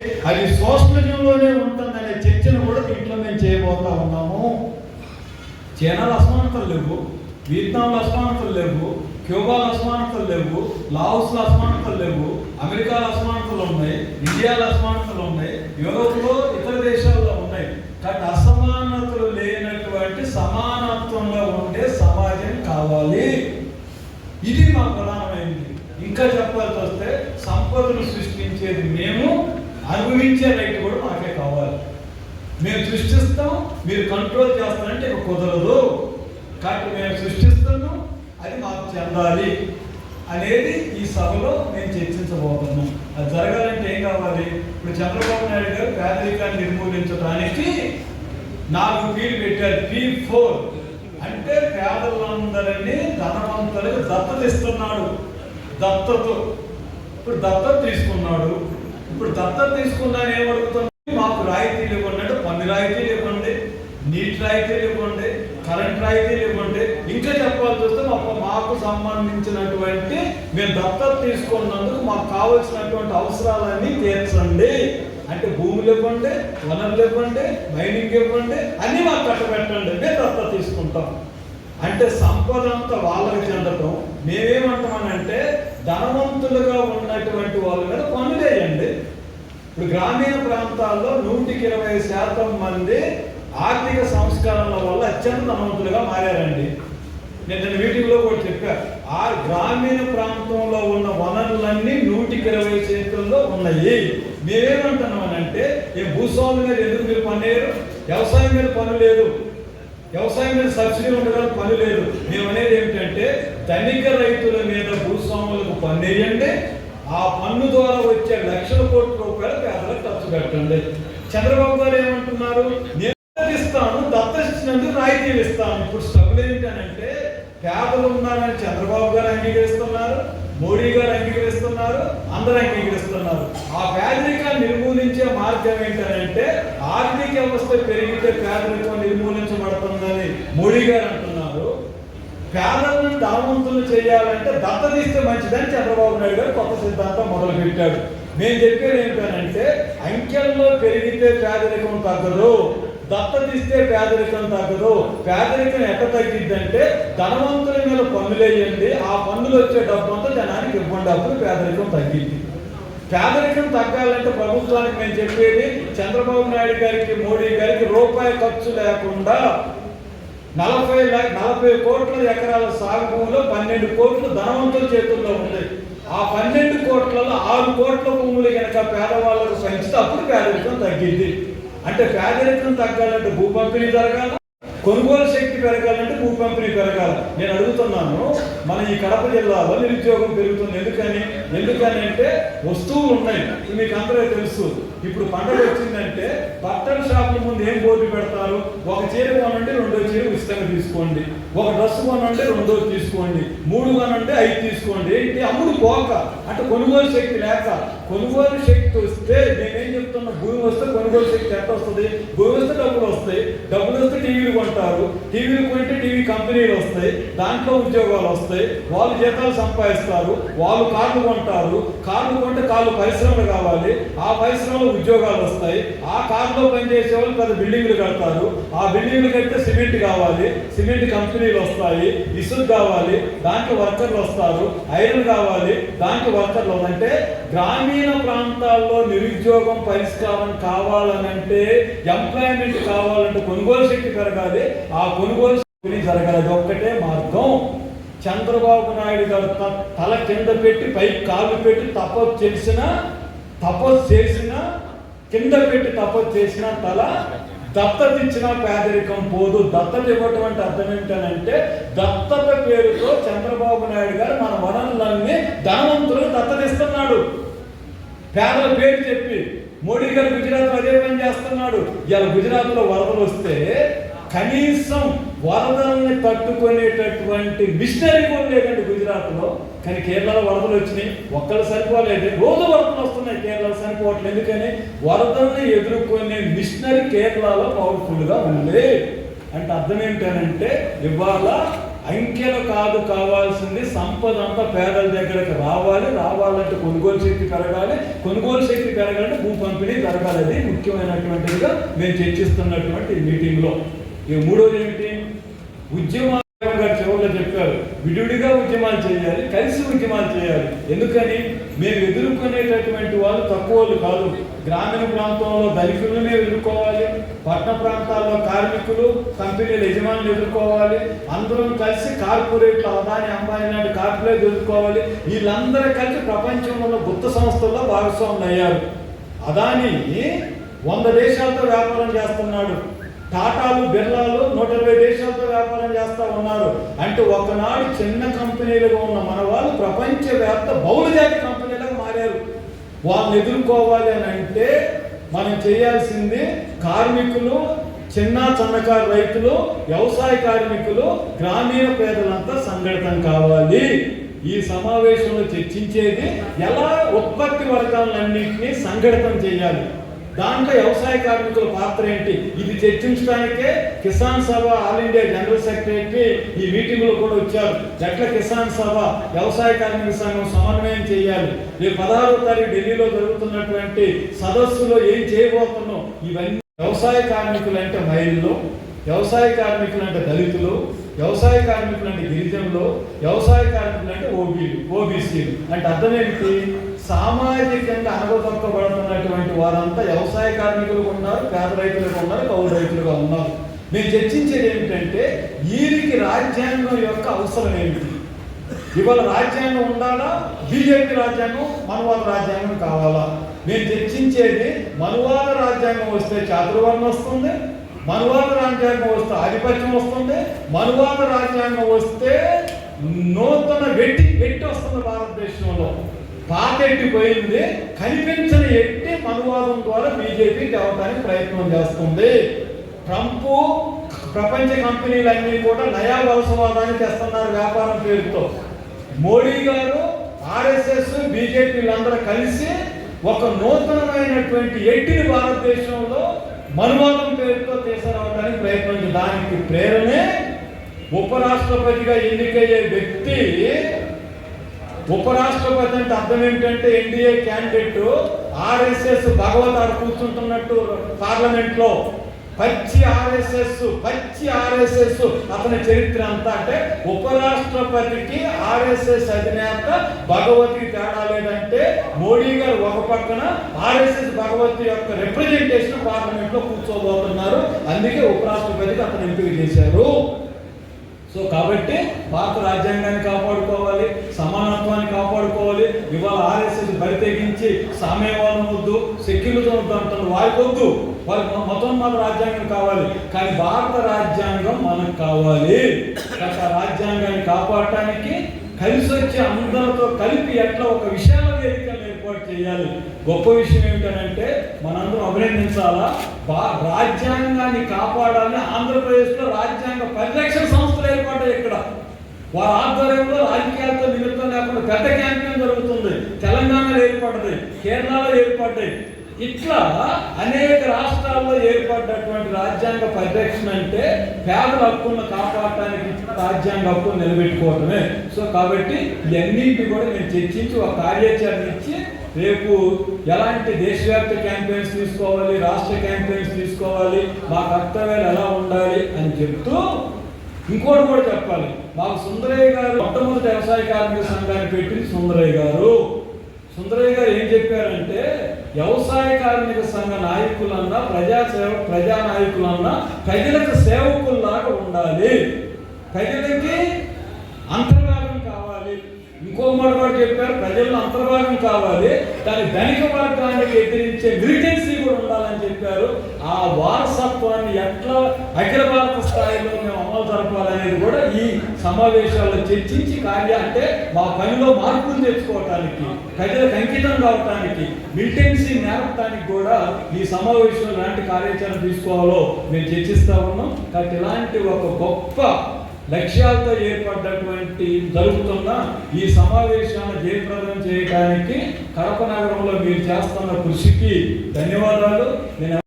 అది సోషలిజంలోనే ఉంటుందనే చర్చను కూడా దీంట్లో మేము చేయబోతా ఉన్నాము. చైనాలో అసమానతలు లేవు వియత్నాంలో అసమానతలు లేవు క్యూబాలో అసమానతలు లేవు లావుస్లో అసమానతలు లేవు అమెరికాలో అసమానతలు ఉన్నాయి ఇండియాలో అసమానతలు ఉన్నాయి యూరోప్లో ఇతర దేశాల్లో ఉన్నాయి. కానీ అసమానతలు లేనటువంటి సమానత్వంగా ఉండే సమాజం కావాలి ఇది మా ప్రధానమైనది ఇంకా చెప్పాల్సి వస్తే సంపదను సృష్టించేది మేము అనుభవించే రైట్ కూడా మాకే కావాలి మేము సృష్టిస్తాం మీరు కంట్రోల్ చేస్తారంటే కుదరదు. కాబట్టి మేము సృష్టిస్తున్నాం అది మాకు చెందాలి అనేది ఈ సభలో నేను చర్చించబోతున్నాను అది జరగాలంటే ఏం కావాలి? ఇప్పుడు చంద్రబాబు నాయుడు గారు పేదరికాన్ని నిర్మూలించడానికి నాలుగు పీలు పెట్టారు. P four. అంటే పేదలందరినీ ధనవంతులకు దత్తత ఇస్తున్నాడు దత్తత. ఇప్పుడు దత్తత తీసుకున్నాడు. ఇప్పుడు దత్తత తీసుకున్నాను ఏమడుగుతున్నాడు మాకు రాయితీలు ఇవ్వండి పన్ను రాయితీలు ఇవ్వండి. నీటి రాయితీలు ఇవ్వండి కరెంట్ రాయితీలు ఇవ్వండి ఇంకా చెప్పాల్సి వస్తే మాకు మాకు సంబంధించినటువంటి మేము దత్తత తీసుకున్నందుకు మాకు కావలసినటువంటి అవసరాలన్నీ తీర్చండి. అంటే భూములు ఇవ్వండి వనరులు ఇవ్వండి మైనింగ్ ఇవ్వండి అన్నీ మాకు కట్టబెట్టండి. మేము దత్తత తీసుకుంటాం. అంటే సంపద అంతా వాళ్ళకి చెందటం. మేమేమంటామనంటే ధనవంతులుగా ఉన్నటువంటి వాళ్ళ మీద పనులేయండి ఇప్పుడు గ్రామీణ ప్రాంతాల్లో నూటికి ఇరవై శాతం మంది ఆర్థిక సంస్కరణల వల్ల అత్యంత ధనవంతులుగా మారారండి. నేను నేను మీటింగ్లో కూడా చెప్పా ఆ గ్రామీణ ప్రాంతంలో ఉన్న వనరులన్నీ నూటికి ఇరవై చేతుల్లో ఉన్నాయి మేమేమంటున్నామనంటే ఈ భూస్వామి మీద ఎందుకు మీరు పనిలేరు వ్యవసాయం మీద పని లేదు. వ్యవసాయం మీద సబ్సిడీ ఉండడానికి పని లేదు. మేము అనేది ఏమిటంటే ధనిక రైతుల మీద భూస్వాములకు పన్ను వేయండి. ఆ పన్ను ద్వారా వచ్చే లక్షల కోట్ల రూపాయలు పేదలకు ఖర్చు పెట్టండి. చంద్రబాబు గారు ఏమంటున్నారు? సంతోషించినందుకు రాయితీ ఇస్తాను. ఇప్పుడు స్ట్రగుల్ ఏంటంటే పేదలు ఉన్నారని చంద్రబాబు గారు అంగీకరిస్తున్నారు మోడీ గారు అంగీకరిస్తున్నారు అందరూ అంగీకరిస్తున్నారు. ఆ పేదరికాన్ని నిర్మూలించే మార్గం ఏంటంటే ఆర్థిక వ్యవస్థ పెరిగితే పేదరికం నిర్మూలించబడుతుందని మోడీ గారు అంటున్నారు. పేదలను ధనవంతులు చేయాలంటే దత్తత ఇస్తే మంచిదని చంద్రబాబు నాయుడు గారు కొత్త సిద్ధాంతం మొదలుపెట్టాడు. నేను చెప్పేది ఏంటంటే అంకెల్లో పెరిగితే పేదరికం తగ్గదు. దత్తత ఇస్తే పేదరికం తగ్గదు. పేదరికం ఎట్ట తగ్గిద్దంటే ధనవంతుల మీద పన్నులేయండి ఆ పన్నులు వచ్చే డబ్బు అంతా జనానికి ఇవ్వండి. అప్పుడు పేదరికం తగ్గింది పేదరికం తగ్గాలంటే ప్రభుత్వానికి నేను చెప్పేది చంద్రబాబు నాయుడు గారికి మోడీ గారికి రూపాయి ఖర్చు లేకుండా నలభై లా- నలభై కోట్ల ఎకరాల సాగు భూమిలో పన్నెండు కోట్లు ధనవంతుల చేతుల్లో ఉంది. ఆ పన్నెండు కోట్లలో ఆరు కోట్ల భూములు కనుక పేదవాళ్ళకు సంచితే అప్పుడు పేదరికం తగ్గింది అంటే పేదరికం తగ్గాలంటే భూ పంపిణీ జరగాల? కొనుగోలు శక్తి పెరగాలంటే భూ పంపిణీ పెరగాలి. నేను అడుగుతున్నాను మన ఈ కడప జిల్లాలో నిరుద్యోగం పెరుగుతుంది. ఎందుకని? ఎందుకని అంటే వస్తువులు ఉన్నాయి. మీకు అందరూ తెలుసు. ఇప్పుడు పండుగ వచ్చిందంటే బట్టల షాపుల ముందు ఏం బోర్డు పెడతారు? ఒక చీర కొనండి రెండో చీర ఉచితంగా తీసుకోండి. ఒక డ్రెస్ కొనంటే రెండో తీసుకోండి. మూడు కొనంటే ఐదు తీసుకోండి. ఏంటి? అమ్ముడు పోక. అంటే కొనుగోలు శక్తి లేక. కొనుగోలు శక్తి వస్తే నేనేం చెప్తున్నా? భూమి వస్తే కొనుగోలు శక్తి ఎంత వస్తుంది? భూమి వస్తే డబ్బులు వస్తాయి. డబ్బులు వస్తే టీవీలు కొంటారు టీవీలు కొంటే టీవీ కంపెనీలు వస్తాయి దాంట్లో ఉద్యోగాలు వస్తాయి వాళ్ళు జీతాలు సంపాదిస్తారు వాళ్ళు కార్లు కొంటారు. కార్లు కొంటే కార్లు పరిశ్రమలు కావాలి. ఆ పరిశ్రమలో ఉద్యోగాలు వస్తాయి. ఆ కార్లో పనిచేసే వాళ్ళు పెద్ద బిల్డింగ్లు కడతారు. ఆ బిల్డింగ్లు కడితే సిమెంట్ కావాలి. సిమెంట్ కంపెనీలు వస్తాయి. ఇసుక కావాలి. దాంట్లో వర్కర్లు వస్తారు. ఐరన్ కావాలి. దాంట్లో వర్కర్లు అంటే గ్రామీణ ప్రాంతాల్లో నిరుద్యోగం పరిష్కారం కావాలనంటే ఎంప్లాయ్మెంట్ కావాలంటే కొనుగోలు శక్తి పెరగాలి. ఆ కొనుగోలు జరగలేదు. ఒక్కటే మార్గం. చంద్రబాబు నాయుడు గారు తల కింద పెట్టి పైకి కాలు పెట్టి తపస్సు చేసిన తపస్సు చేసిన కింద పెట్టి తపస్సు చేసిన తల దత్తత ఇచ్చిన పేదరికం పోదు. దత్తత ఇవ్వటం అంటే అర్థం ఏంటంటే దత్తత పేరుతో చంద్రబాబు నాయుడు గారు మన వనరులన్నీ ధనవంతులకు దత్తత ఇస్తున్నాడు. పేదల పేరు చెప్పి మోడీ గారు గుజరాత్ అదే పని చేస్తున్నాడు. ఇలా గుజరాత్లో వరదలు వస్తే కనీసం వరదల్ని తట్టుకునేటటువంటి మిషనరీ కూడా లేదండి గుజరాత్లో కానీ కేరళలో వరదలు వచ్చినాయి. ఒక్కరు సరిపోలేదు. రోజు వరదలు వస్తున్నాయి కేరళ సరిపోవట్లేదు. ఎందుకని? వరదల్ని ఎదుర్కొనే మిషనరీ కేరళలో పవర్ఫుల్గా ఉంది. అంటే అర్థం ఏంటంటే ఇవాళ అంకెలు కాదు కావాల్సింది సంపద అంతా పేదల దగ్గరకు రావాలి. రావాలంటే కొనుగోలు శక్తి పెరగాలి. కొనుగోలు శక్తి పెరగాలంటే భూ పంపిణీ జరగాలి. అది ముఖ్యమైనటువంటిదిగా మేము చర్చిస్తున్నటువంటి మీటింగ్లో. ఇక మూడోది ఏమిటి? ఉద్యమాలు గారు చివరిలో చెప్పారు. విడివిడిగా ఉద్యమాలు చేయాలి కలిసి ఉద్యమాలు చేయాలి. ఎందుకని? మేము ఎదుర్కొనేటటువంటి వాళ్ళు తక్కువ కాదు. గ్రామీణ ప్రాంతంలో దళితులను మేము ఎదుర్కోవాలి పట్టణ ప్రాంతాల్లో కార్మికులు కంపెనీల యజమానులు ఎదుర్కోవాలి అందరం కలిసి కార్పొరేట్లు అదాని అంబానీ లాంటి కార్పొరేట్ ఎదుర్కోవాలి. వీళ్ళందరూ కలిసి ప్రపంచంలో గుత్త సంస్థల్లో భాగస్వాములు అయ్యారు. అదాని వంద దేశాలతో వ్యాపారం చేస్తున్నాడు. టాటాలు బిర్లాలు నూట ఇరవై దేశాలతో వ్యాపారం చేస్తూ ఉన్నారు. అంటే ఒకనాడు చిన్న కంపెనీలుగా ఉన్న మన వాళ్ళు ప్రపంచవ్యాప్త బహుళజాతి కంపెనీలకు మారారు. వాళ్ళని ఎదుర్కోవాలి అని అంటే మనం చేయాల్సింది కార్మికులు చిన్న సన్నకారు రైతులు వ్యవసాయ కార్మికులు గ్రామీణ పేదలంతా సంఘటితం కావాలి. ఈ సమావేశంలో చర్చించేది ఎలా ఉత్పత్తి వర్గాలన్నింటినీ సంఘటితం చేయాలి. దాంట్లో వ్యవసాయ కార్మికుల పాత్ర ఏంటి? ఇది చర్చించడానికే కిసాన్ సభ ఆల్ ఇండియా జనరల్ సెక్రటరీ ఈ మీటింగ్లో కూడా వచ్చారు. జట్ల కిసాన్ సభ వ్యవసాయ కార్మిక సంఘం సమన్వయం చేయాలి. రేపు పదహారో తారీఖు ఢిల్లీలో జరుగుతున్నటువంటి సదస్సులో ఏం చేయబోతున్నాం? ఇవన్నీ వ్యవసాయ కార్మికులు అంటే మహిళలు వ్యవసాయ కార్మికులు అంటే దళితులు వ్యవసాయ కార్మికులు అంటే గిరిజనులు వ్యవసాయ కార్మికులు అంటే ఓబీలు ఓబీసీలు అంటే అర్థం ఏంటి సామాజికంగా అనగదొక్కబడుతున్నటువంటి వారంతా వ్యవసాయ కార్మికులు ఉన్నారు పేద రైతులుగా ఉన్నారు కౌలు రైతులుగా ఉన్నారు. మేము చర్చించేది ఏమిటంటే వీరికి రాజ్యాంగం యొక్క అవసరం ఏమిటి? ఇవాళ రాజ్యాంగం ఉండాలా? బీజేపీ రాజ్యాంగం? మనవాద రాజ్యాంగం కావాలా? మేము చర్చించేది మనువాద రాజ్యాంగం వస్తే చాతుర్వర్ణం వస్తుంది మనువాద రాజ్యాంగం వస్తే ఆధిపత్యం వస్తుంది మనువాద రాజ్యాంగం వస్తే నూతన వెట్టి వెట్టి వస్తుంది భారతదేశంలో. పాత పోయింది కనిపించని ఎట్టి మనువాదం ద్వారా బీజేపీ తేవడానికి ప్రయత్నం చేస్తుంది. ట్రంప్ ప్రపంచ కంపెనీలన్నీ కూడా నయా వలసవాదాన్ని తెస్తున్నారు వ్యాపారం పేరుతో. మోడీ గారు ఆర్ఎస్ఎస్ బీజేపీలందరూ కలిసి ఒక నూతనమైనటువంటి ఎట్టిని భారతదేశంలో మనువాదం పేరుతో తీసుకురావడానికి ప్రయత్నం దానికి ప్రేరణే ఉపరాష్ట్రపతిగా ఎన్నికయ్యే వ్యక్తి ఉపరాష్ట్రపతి అంటే అర్థం ఏంటంటే ఎన్డీఏ క్యాండిడేట్ ఆర్ఎస్ఎస్ భగవత్ ఆడ కూర్చుంటున్నట్టు పార్లమెంట్లో పచ్చి ఆర్ఎస్ఎస్ పచ్చి ఆర్ఎస్ఎస్. అతని చరిత్ర అంతా అంటే ఉపరాష్ట్రపతికి ఆర్ఎస్ఎస్ అధినేత భగవతి తేడా లేదంటే మోడీ గారు ఒక పక్కన ఆర్ఎస్ఎస్ భగవతి యొక్క రిప్రజెంటేషన్ పార్లమెంట్లో కూర్చోబోతున్నారు. అందుకే ఉపరాష్ట్రపతికి అతను ఎంపిక చేశారు. సో కాబట్టి భారత రాజ్యాంగాన్ని కాపాడుకోవాలి సమానత్వాన్ని కాపాడుకోవాలి. ఇవాళ ఆర్ఎస్ఎస్ బరి తెగించి సామ్యవాదం వద్దు సెక్యులరిజం వద్దు అంటున్నారు. వారికి వద్దు. వారికి మొత్తం మన రాజ్యాంగం కావాలి. కానీ భారత రాజ్యాంగం మనకు కావాలి. ఆ రాజ్యాంగాన్ని కాపాడటానికి కలిసి వచ్చే అందరితో కలిపి ఎట్లా ఒక విశాల వేదికను ఏర్పాటు చేయాలి? గొప్ప విషయం ఏమిటంటే మనందరం అభినందించాలా? బా- రాజ్యాంగాన్ని కాపాడాలని ఆంధ్రప్రదేశ్లో రాజ్యాంగ పరిరక్షణ సంస్థలు ఏర్పడ్డాయి ఇక్కడ. వారి ఆధ్వర్యంలో రాజకీయాలతో నిమిత్తం లేకుండా పెద్ద క్యాంపెయిన్ జరుగుతుంది. తెలంగాణలో ఏర్పడ్డది కేరళలో ఏర్పడ్డాయి ఇట్లా అనేక రాష్ట్రాల్లో ఏర్పడ్డటువంటి రాజ్యాంగ పరిరక్షణ అంటే పేదల హక్కులను కాపాడటానికి రాజ్యాంగ హక్కును నిలబెట్టుకోవటమే. సో కాబట్టి ఇవన్నింటి కూడా మేము చర్చించి ఒక కార్యాచరణ ఇచ్చి రేపు ఎలాంటి దేశవ్యాప్త క్యాంపెయిన్స్ తీసుకోవాలి రాష్ట్ర క్యాంపెయిన్స్ తీసుకోవాలి మా కర్తవ్యాలు ఎలా ఉండాలి అని చెప్తూ ఇంకోటి కూడా చెప్పాలి. మాకు సుందరయ్య గారు మొట్టమొదటి వ్యవసాయ కార్మిక సంఘాన్ని పెట్టింది సుందరయ్య గారు. సుందరయ్య గారు ఏం చెప్పారంటే వ్యవసాయ కార్మిక సంఘ నాయకులన్నా ప్రజా సేవ ప్రజా నాయకులన్నా ప్రజలకు సేవకుల్లాగా ఉండాలి. ప్రజలకి అంతర్భాగం కావాలి. ఇంకో మాట కూడా చెప్పారు ప్రజల్లో అంతర్భాగం కావాలి. దాని ధనిక వర్గానికి ఎదిరించే మిలిటెన్సీ కూడా ఉండాలని చెప్పారు. ఆ వారసత్వాన్ని ఎట్లా అఖిల భారత స్థాయిలో మేము అమలు జరపాలనేది కూడా ఈ సమావేశాల్లో చర్చించి కార్య అంటే మా పనిలో మార్పులు తెచ్చుకోవటానికి ప్రజలకు అంకితం కావటానికి మిలిటెన్సీ నేర్పడానికి కూడా ఈ సమావేశంలో ఎలాంటి కార్యాచరణ తీసుకోవాలో మేము చర్చిస్తూ ఉన్నాం. కాబట్టి ఇలాంటి ఒక గొప్ప లక్ష్యాలతో ఏర్పడ్డటువంటి జరుగుతున్న ఈ సమావేశాన్ని జయప్రదం చేయడానికి కడప నగరంలో మీరు చేస్తున్న కృషికి ధన్యవాదాలు. నేను